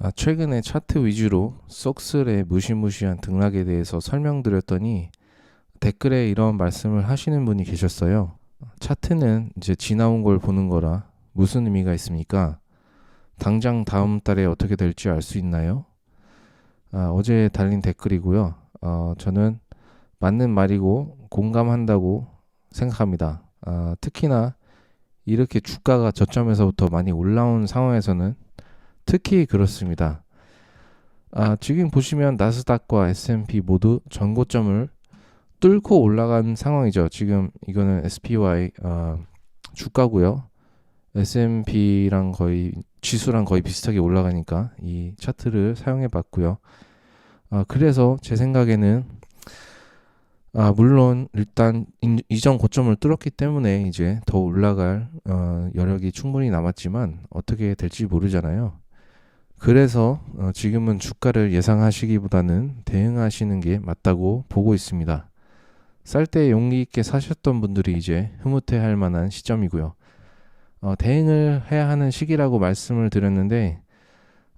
아, 최근에 차트 위주로 쏙슬의 무시무시한 등락에 대해서 설명드렸더니 댓글에 이런 말씀을 하시는 분이 계셨어요. 차트는 이제 지나온 걸 보는 거라 무슨 의미가 있습니까? 당장 다음 달에 어떻게 될지 알 수 있나요? 아, 어제 달린 댓글이고요. 어, 저는 맞는 말이고 공감한다고 생각합니다. 아, 특히나 이렇게 주가가 저점에서부터 많이 올라온 상황에서는 특히 그렇습니다. 아, 지금 보시면 나스닥과 S&P 모두 전고점을 뚫고 올라간 상황이죠. 지금 이거는 SPY 어, 주가고요. S&P랑 거의 지수랑 거의 비슷하게 올라가니까 이 차트를 사용해 봤고요. 아, 그래서 제 생각에는 아, 물론 일단 이전 고점을 뚫었기 때문에 이제 더 올라갈 어, 여력이 충분히 남았지만 어떻게 될지 모르잖아요. 그래서 어, 지금은 주가를 예상하시기보다는 대응하시는 게 맞다고 보고 있습니다. 쌀 때 용기 있게 사셨던 분들이 이제 흐뭇해 할 만한 시점이고요. 어, 대응을 해야 하는 시기라고 말씀을 드렸는데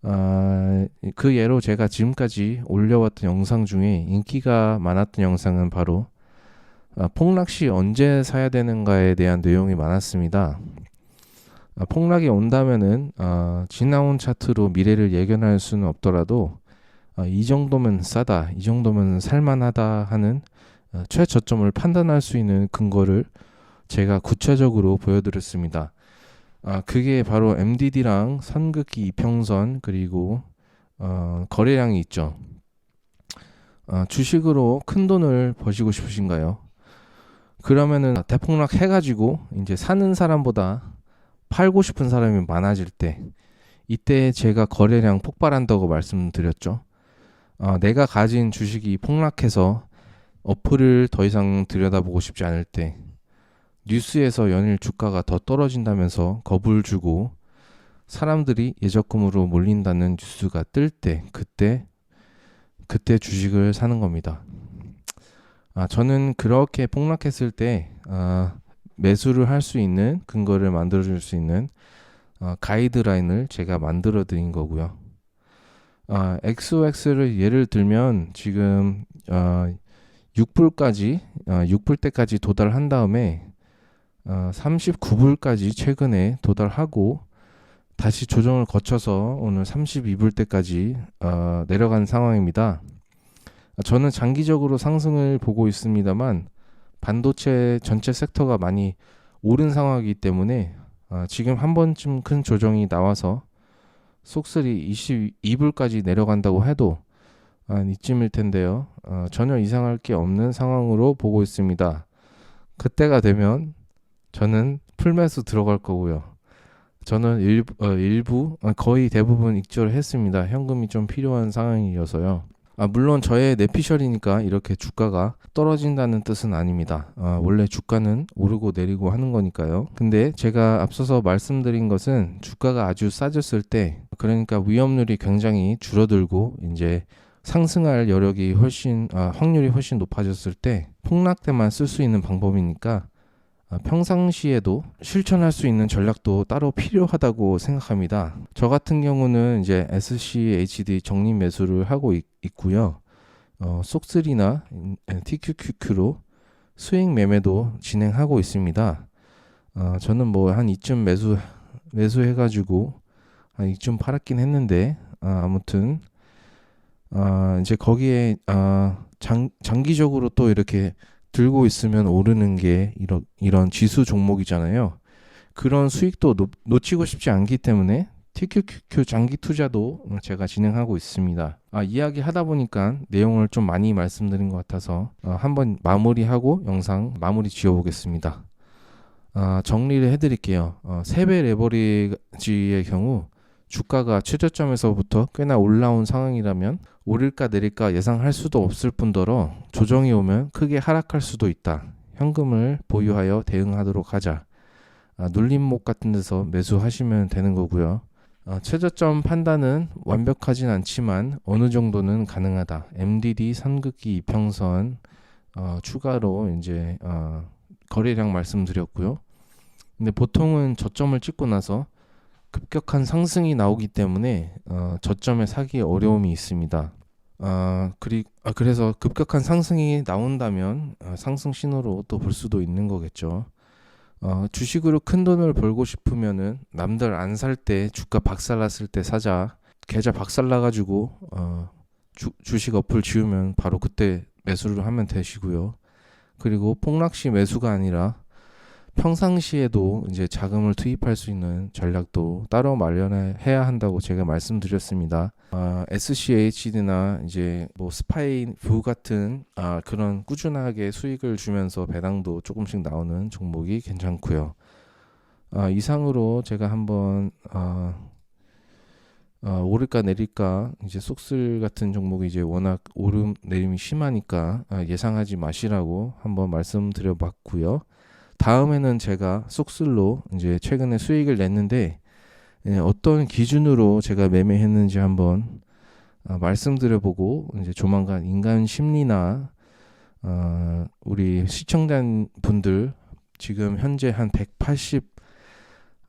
어, 그 예로 제가 지금까지 올려왔던 영상 중에 인기가 많았던 영상은 바로 어, 폭락 시 언제 사야 되는가에 대한 내용이 많았습니다. 어, 폭락이 온다면은 어, 지나온 차트로 미래를 예견할 수는 없더라도 어, 이 정도면 싸다, 이 정도면 살만하다 하는 어, 최저점을 판단할 수 있는 근거를 제가 구체적으로 보여드렸습니다. 아, 그게 바로 MDD랑 선극기 이평선 그리고 어, 거래량이 있죠. 어, 주식으로 큰 돈을 버시고 싶으신가요? 그러면은 대폭락 해가지고 이제 사는 사람보다 팔고 싶은 사람이 많아질 때 이때 제가 거래량 폭발한다고 말씀드렸죠. 어, 내가 가진 주식이 폭락해서 어플을 더 이상 들여다보고 싶지 않을 때 뉴스에서 연일 주가가 더 떨어진다면서 겁을 주고 사람들이 예적금으로 몰린다는 뉴스가 뜰 때 그때 그때 주식을 사는 겁니다. 아, 저는 그렇게 폭락했을 때 아, 매수를 할 수 있는 근거를 만들어 줄 수 있는 아, 가이드라인을 제가 만들어 드린 거고요. 아, XOX를 예를 들면 지금 아, 6불까지 아, 6불 때까지 도달한 다음에 어, 39불까지 최근에 도달하고 다시 조정을 거쳐서 오늘 32불 때까지 어, 내려간 상황입니다. 저는 장기적으로 상승을 보고 있습니다만 반도체 전체 섹터가 많이 오른 상황이기 때문에 어, 지금 한 번쯤 큰 조정이 나와서 속슬이 22불까지 내려간다고 해도 한 이쯤일 텐데요. 어, 전혀 이상할 게 없는 상황으로 보고 있습니다. 그때가 되면 저는 풀매수 들어갈 거고요. 저는 일부, 어, 일부 거의 대부분 익절을 했습니다. 현금이 좀 필요한 상황이어서요. 아, 물론 저의 내피셜이니까 이렇게 주가가 떨어진다는 뜻은 아닙니다. 아, 원래 주가는 오르고 내리고 하는 거니까요. 근데 제가 앞서서 말씀드린 것은 주가가 아주 싸졌을 때, 그러니까 위험률이 굉장히 줄어들고 이제 상승할 여력이 훨씬 아, 확률이 훨씬 높아졌을 때 폭락 때만 쓸 수 있는 방법이니까 아, 평상시에도 실천할 수 있는 전략도 따로 필요하다고 생각합니다. 저 같은 경우는 이제 SCHD 적립 매수를 하고 있, 고요 어, 쏙3나 TQQQ로 수익 매매도 진행하고 있습니다. 어, 저는 뭐 한 이쯤 매수 매수해가지고 한 이쯤 팔았긴 했는데 아, 아무튼 아, 이제 거기에 아, 장, 장기적으로 또 이렇게 들고 있으면 오르는 게 이런, 이런 지수 종목이잖아요. 그런 수익도 놓, 놓치고 싶지 않기 때문에 TQQQ 장기 투자도 제가 진행하고 있습니다. 아, 이야기 하다 보니까 내용을 좀 많이 말씀드린 것 같아서 어, 한번 마무리하고 영상 마무리 지어보겠습니다. 아, 정리를 해드릴게요. 어, 세배 레버리지의 경우 주가가 최저점에서부터 꽤나 올라온 상황이라면 오를까 내릴까 예상할 수도 없을 뿐더러 조정이 오면 크게 하락할 수도 있다. 현금을 보유하여 대응하도록 하자. 아, 눌림목 같은 데서 매수하시면 되는 거고요. 아, 최저점 판단은 완벽하진 않지만 어느 정도는 가능하다. MDD 선극기 이평선 어, 추가로 이제 어, 거래량 말씀드렸고요. 근데 보통은 저점을 찍고 나서 급격한 상승이 나오기 때문에 어, 저점에 사기 어려움이 있습니다. 아, 그리, 아, 그래서 급격한 상승이 나온다면 어, 상승 신호로 또 볼 수도 있는 거겠죠. 어, 주식으로 큰 돈을 벌고 싶으면은 남들 안 살 때 주가 박살났을 때 사자. 계좌 박살나가지고 어, 주, 주식 어플 지우면 바로 그때 매수를 하면 되시고요. 그리고 폭락 시 매수가 아니라 평상시에도 이제 자금을 투입할 수 있는 전략도 따로 마련해야 한다고 제가 말씀드렸습니다. 아, SCHD나 이제 뭐 스파이 부 같은 아, 그런 꾸준하게 수익을 주면서 배당도 조금씩 나오는 종목이 괜찮고요. 아, 이상으로 제가 한번 아, 어, 오를까 내릴까 이제 쏙슬 같은 종목이 이제 워낙 오름 내림이 심하니까 아, 예상하지 마시라고 한번 말씀드려봤고요. 다음에는 제가 쏙슬로 이제 최근에 수익을 냈는데 예, 어떤 기준으로 제가 매매했는지 한번 아, 말씀드려보고 이제 조만간 인간 심리나 어, 우리 시청자 분들 지금 현재 한 180,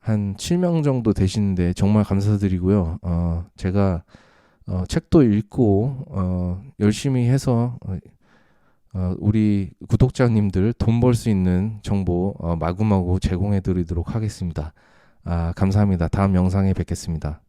한 7명 정도 되시는데 정말 감사드리고요. 어, 제가 어, 책도 읽고 어, 열심히 해서 어, 어, 우리 구독자님들 돈 벌 수 있는 정보 어, 마구마구 제공해 드리도록 하겠습니다. 아, 감사합니다. 다음 영상에 뵙겠습니다.